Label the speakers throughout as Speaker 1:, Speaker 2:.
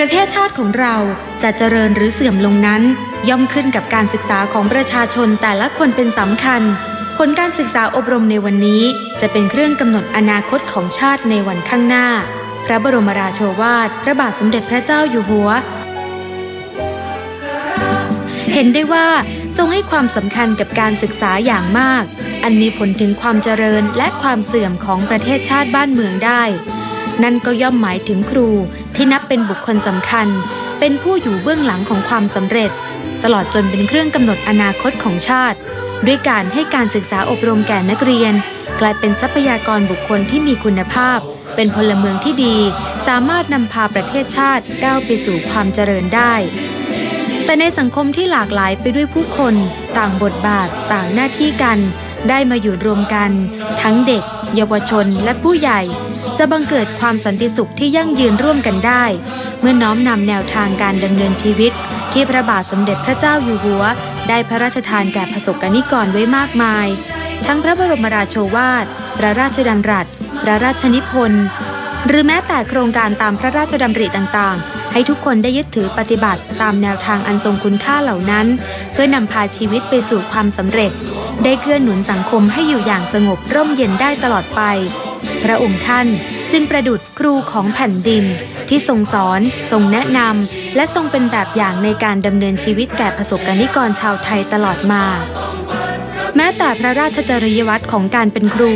Speaker 1: ประเทศชาติของเราจะเจริญหรือเสื่อมลงนั้น ย่อมขึ้นกับการศึกษาของประชาชนแต่ละคนเป็นสำคัญ ผลการศึกษาอบรมในวันนี้จะเป็นเครื่องกำหนดอนาคตของชาติในวันข้างหน้า พระบรมราโชวาท พระบาทสมเด็จพระเจ้าอยู่หัว เห็นได้ว่าทรงให้ความสำคัญกับการศึกษาอย่างมาก อันมีผลถึงความเจริญและความเสื่อมของประเทศชาติบ้านเมืองได้ นั่นก็ย่อมหมายถึงครู ที่นับเป็นบุคคลสำคัญ เป็นผู้อยู่เบื้องหลังของความสำเร็จ ตลอดจนเป็นเครื่องกำหนดอนาคตของชาติ ด้วยการให้การศึกษาอบรมแก่นักเรียน กลายเป็นทรัพยากรบุคคลที่มีคุณภาพ เป็นพลเมืองที่ดี สามารถนำพาประเทศชาติก้าวไปสู่ความเจริญได้ แต่ในสังคมที่หลากหลายไปด้วยผู้คน ต่างบทบาท ต่างหน้าที่กัน ได้มาอยู่รวมกัน ทั้งเด็ก เยาวชนและผู้ใหญ่ จะบังเกิดความสันติสุขที่ยั่งยืนร่วมกันได้ เมื่อน้อมนำแนวทางการดำเนินชีวิต ที่พระบาทสมเด็จพระเจ้าอยู่หัว ได้พระราชทานแก่ประสบกนิกรไว้มากมาย ทั้งพระบรมราโชวาท พระราชดำรัส พระราชนิพนธ์หรือแม้แต่โครงการตามพระราชดำริต่างๆ ให้ทุกคนได้ยึดถือปฏิบัติตามแนวทางอันทรงคุณค่าเหล่านั้น เพื่อนำพาชีวิตไปสู่ความสำเร็จ ได้เกื้อหนุนสังคมให้อยู่อย่างสงบร่มเย็นได้ตลอดไป พระองค์ท่านจึงประดุจครูของแผ่นดิน ที่ทรงสอน ทรงแนะนำ และทรงเป็นแบบอย่างในการดำเนินชีวิตแก่ประสบกนิกรชาวไทยตลอดมา แม้แต่พระราชจริยวัตรของการเป็นครู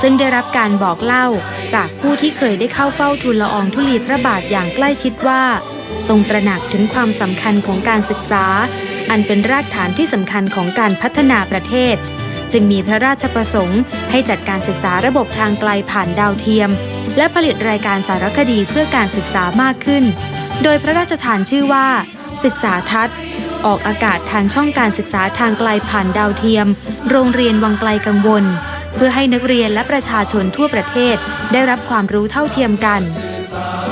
Speaker 1: ซึ่งได้รับการบอกเล่าจากผู้ที่เคยได้เข้าเฝ้าทูลละอองธุลีพระบาทอย่างใกล้ชิดว่า ทรงตระหนักถึงความสำคัญของการศึกษา อันเป็นรากฐานที่สำคัญของการพัฒนาประเทศ จึงมีพระราชประสงค์ ให้จัดการศึกษาระบบทางไกลผ่านดาวเทียม และผลิตรายการสารคดีเพื่อการศึกษามากขึ้น โดยพระราชทานชื่อว่า ศึกษาทัศน์ ออกอากาศทางช่องการศึกษาทางไกลผ่านดาวเทียม โรงเรียนวังไกลกังวล เพื่อให้นักเรียนและประชาชนทั่วประเทศ ได้รับความรู้เท่าเทียมกัน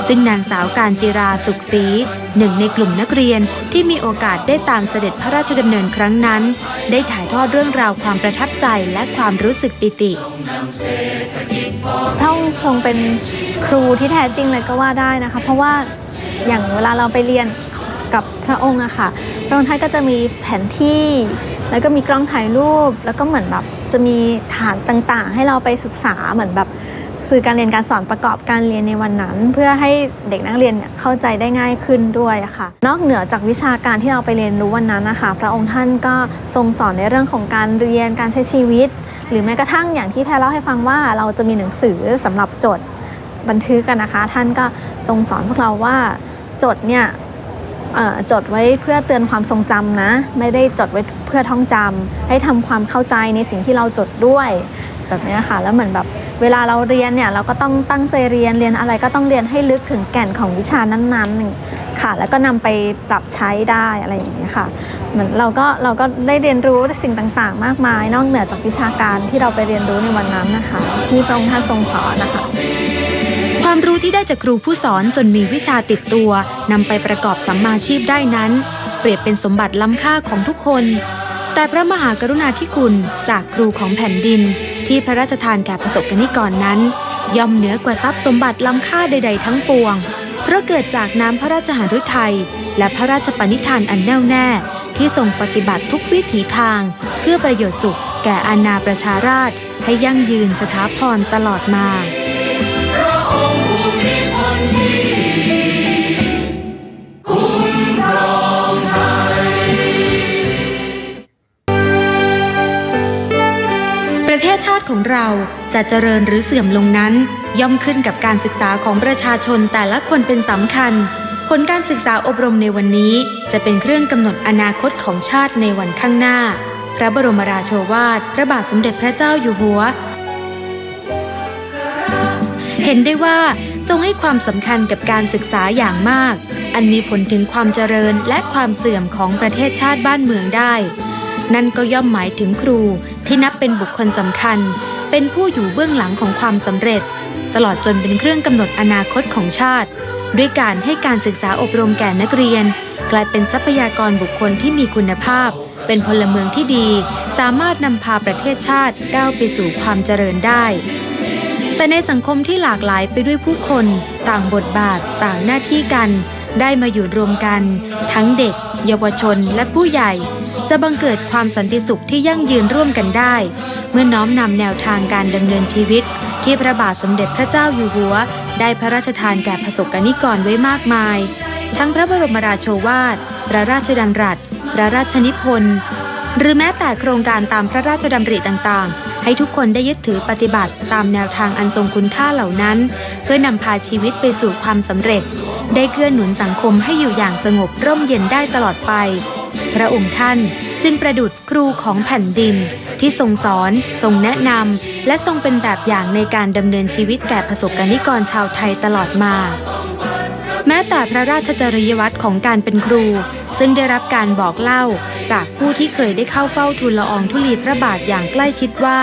Speaker 1: ซึ่งนางสาวการจิราสุขศรีหนึ่งในกลุ่มนักเรียนที่มีโอกาสได้ตามเสด็จพระราชดำเนินครั้งนั้น ได้ถ่ายทอดเรื่องราวความประทับใจและความรู้สึกปิติ
Speaker 2: พระองค์ทรงเป็นครูที่แท้จริงเลยก็ว่าได้นะคะ เพราะว่าอย่างเวลาเราไปเรียนกับพระองค์อะค่ะ พระองค์ท่านก็จะมีแผนที่ แล้วก็มีกล้องถ่ายรูป แล้วก็เหมือนแบบจะมีฐานต่างๆ ให้เราไปศึกษาเหมือนแบบ สื่อการเรียนการสอนประกอบการเรียนในวันนั้น เพื่อให้เด็กนักเรียนเข้าใจได้ง่ายขึ้นด้วยค่ะ นอกเหนือจากวิชาการที่เราไปเรียนรู้วันนั้นนะคะ พระองค์ท่านก็ทรงสอนในเรื่องของการเรียนการใช้ชีวิต หรือแม้กระทั่งอย่างที่แพรเล่าให้ฟังว่าเราจะมีหนังสือสำหรับจดบันทึกกันนะคะ ท่านก็ทรงสอนพวกเราว่าจดเนี่ยจดไว้เพื่อเตือนความทรงจำนะ ไม่ได้จดไว้เพื่อท่องจำให้ทำความเข้าใจในสิ่งที่เราจดด้วย แบบนี้ค่ะแล้วเหมือนแบบ เวลาเราเรียนเนี่ยเราก็ต้องตั้งใจเรียนเรียนอะไรก็ต้องเรียนให้ลึกถึงแก่นของวิชานั้นๆค่ะ แล้วก็นำไปปรับใช้ได้อะไรอย่างเงี้ยค่ะเหมือนเราก็เราก็ได้เรียนรู้สิ่งต่างๆ มากมาย นอกเหนือจากวิชาการที่เราไปเรียนรู้ในวันนั้นนะคะ ที่พระองค์ท่านทรงสอนนะคะ
Speaker 1: ความรู้ที่ได้จากครูผู้สอนจนมีวิชาติดตัวนำไปประกอบสัมมาชีพได้นั้น เปรียบเป็นสมบัติล้ำค่าของทุกคน แต่พระมหากรุณาธิคุณจากครูของแผ่นดิน ที่พระราชทานแก่ประสบกนิกรนนั้น ย่อมเหนือกว่าทรัพย์สมบัติล้ำค่าใด ๆ ทั้งปวง เพราะเกิดจากน้ำพระราชหฤทัยและพระราชปณิธานอันแน่วแน่ ที่ทรงปฏิบัติทุกวิถีทาง เพื่อประโยชน์สุข แก่อาณาประชาราษให้ยั่งยืนสถาพรตลอดมาประ ของเราจะเจริญหรือเสื่อมลงนั้น ย่อมขึ้นกับการศึกษาของประชาชนแต่ละคนเป็นสำคัญ ผลการศึกษาอบรมในวันนี้จะเป็นเครื่องกำหนดอนาคตของชาติในวันข้างหน้า พระบรมราโชวาท พระบาทสมเด็จพระเจ้าอยู่หัว เห็นได้ว่าทรงให้ความสำคัญกับการศึกษาอย่างมาก อันมีผลถึงความเจริญและความเสื่อมของประเทศชาติบ้านเมืองได้ นั่นก็ย่อมหมายถึงครูที่นับเป็นบุคคลสำคัญ เป็นผู้อยู่เบื้องหลังของความสำเร็จ ตลอดจนเป็นเครื่องกำหนดอนาคตของชาติ ด้วยการให้การศึกษาอบรมแก่นักเรียน กลายเป็นทรัพยากรบุคคลที่มีคุณภาพ เป็นพลเมืองที่ดี สามารถนำพาประเทศชาติก้าวไปสู่ความเจริญได้ แต่ในสังคมที่หลากหลายไปด้วยผู้คน ต่างบทบาท ต่างหน้าที่กันได้มาอยู่รวมกัน ทั้งเด็ก เยาวชนและผู้ใหญ่ จะบังเกิดความสันติสุขที่ยั่งยืนร่วมกันได้ เมื่อน้อมนำแนวทางการดำเนินชีวิต ที่พระบาทสมเด็จพระเจ้าอยู่หัว ได้พระราชทานแก่ประสบกนิกรไว้มากมาย ทั้งพระบรมราโชวาท พระราชดำรัส พระราชนิพนธ์หรือแม้แต่โครงการตามพระราชดำริต่างๆ ให้ทุกคนได้ยึดถือปฏิบัติตามแนวทางอันทรงคุณค่าเหล่านั้น เพื่อนำพาชีวิตไปสู่ความสำเร็จ ได้เกื้อหนุนสังคมให้อยู่อย่างสงบร่มเย็นได้ตลอดไป พระองค์ท่านจึงประดุจครูของแผ่นดิน ที่ทรงสอน ทรงแนะนำ และทรงเป็นแบบอย่างในการดำเนินชีวิตแก่ประสบกนิกรชาวไทยตลอดมา แม้แต่พระราชจริยวัตรของการเป็นครู ซึ่งได้รับการบอกเล่าจากผู้ที่เคยได้เข้าเฝ้าทูลละอองธุลีพระบาทอย่างใกล้ชิดว่า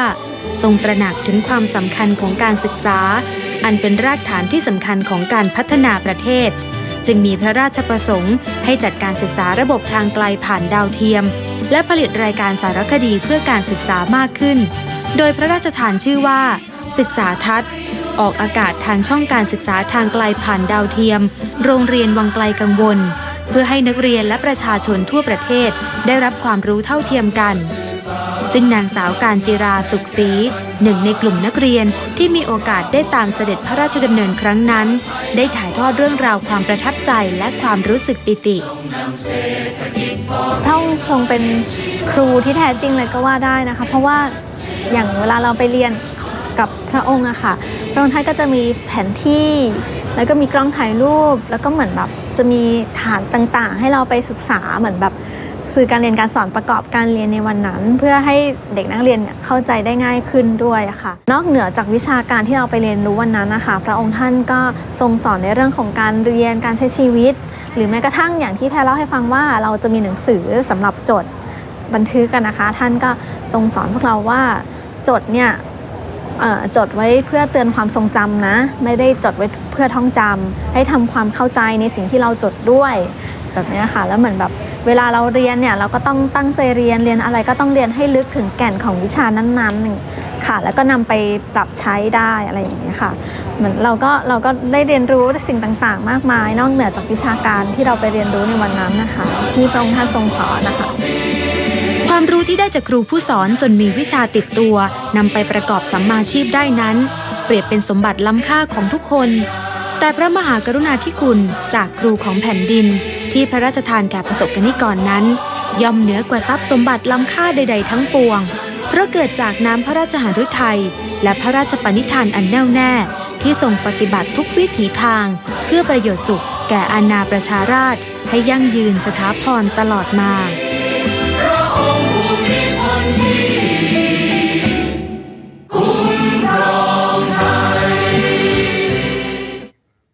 Speaker 1: ทรงตระหนักถึงความสำคัญของการศึกษา อันเป็นรากฐานที่สำคัญของการพัฒนาประเทศ จึงมีพระราชประสงค์ ให้จัดการศึกษาระบบทางไกลผ่านดาวเทียม และผลิตรายการสารคดีเพื่อการศึกษามากขึ้น โดยพระราชทานชื่อว่า ศึกษาทัศน์ออกอากาศทางช่องการศึกษาทางไกลผ่านดาวเทียม โรงเรียนวังไกลกังวล เพื่อให้นักเรียนและประชาชนทั่วประเทศได้รับความรู้เท่าเทียมกัน ซึ่งนางสาวการจิราสุขศรี หนึ่งในกลุ่มนักเรียนที่มีโอกาสได้ตามเสด็จพระราชดำเนินครั้งนั้น ได้ถ่ายทอดเรื่องราวความประทับใจและความรู้สึกปิติ
Speaker 2: พระองค์ทรงเป็นครูที่แท้จริงเลยก็ว่าได้นะคะ เพราะว่าอย่างเวลาเราไปเรียนกับพระองค์อะค่ะพระองค์ท่านก็จะมีแผนที่แล้วก็มีกล้องถ่ายรูป แล้วก็เหมือนแบบจะมีฐานต่างๆ ให้เราไปศึกษาเหมือนแบบ สื่อการเรียนการสอนประกอบการเรียนในวันนั้น เพื่อให้เด็กนักเรียนเข้าใจได้ง่ายขึ้นด้วยค่ะ นอกเหนือจากวิชาการที่เราไปเรียนรู้วันนั้นนะคะ พระองค์ท่านก็ทรงสอนในเรื่องของการเรียนการใช้ชีวิต หรือแม้กระทั่งอย่างที่แพรเล่าให้ฟังว่าเราจะมีหนังสือสำหรับจดบันทึกกันนะคะ ท่านก็ทรงสอนพวกเราว่าจดเนี่ยจดไว้เพื่อเตือนความทรงจำนะ ไม่ได้จดไว้เพื่อท่องจำให้ทำความเข้าใจในสิ่งที่เราจดด้วยแบบนี้ค่ะแล้วเหมือนแบบ เวลาเราเรียนเนี่ยเราก็ต้องตั้งใจเรียนเรียนอะไรก็ต้องเรียนให้ลึกถึงแก่นของวิชานั้นๆค่ะ แล้วก็นำไปปรับใช้ได้อะไรอย่างเงี้ยค่ะเหมือนเราก็เราก็ได้เรียนรู้สิ่งต่างๆ มากมาย นอกเหนือจากวิชาการที่เราไปเรียนรู้ในวันนั้นนะคะ ที่พระองค์ท่านทรงสอนนะคะ
Speaker 1: ความรู้ที่ได้จากครูผู้สอนจนมีวิชาติดตัวนำไปประกอบสัมมาชีพได้นั้น เปรียบเป็นสมบัติล้ำค่าของทุกคน แต่พระมหากรุณาธิคุณจากครูของแผ่นดิน ที่พระราชทานแก่ประสบกนิกรนนั้น ย่อมเหนือกว่าทรัพย์สมบัติล้ำค่าใด ๆ ทั้งปวง เพราะเกิดจากน้ำพระราชหฤทัยและพระราชปณิธานอันแน่วแน่ ที่ทรงปฏิบัติทุกวิถีทาง เพื่อประโยชน์สุข แก่อาณาประชาราชให้ยั่งยืนสถาพรตลอดมาพระองค์ผู้มีพรที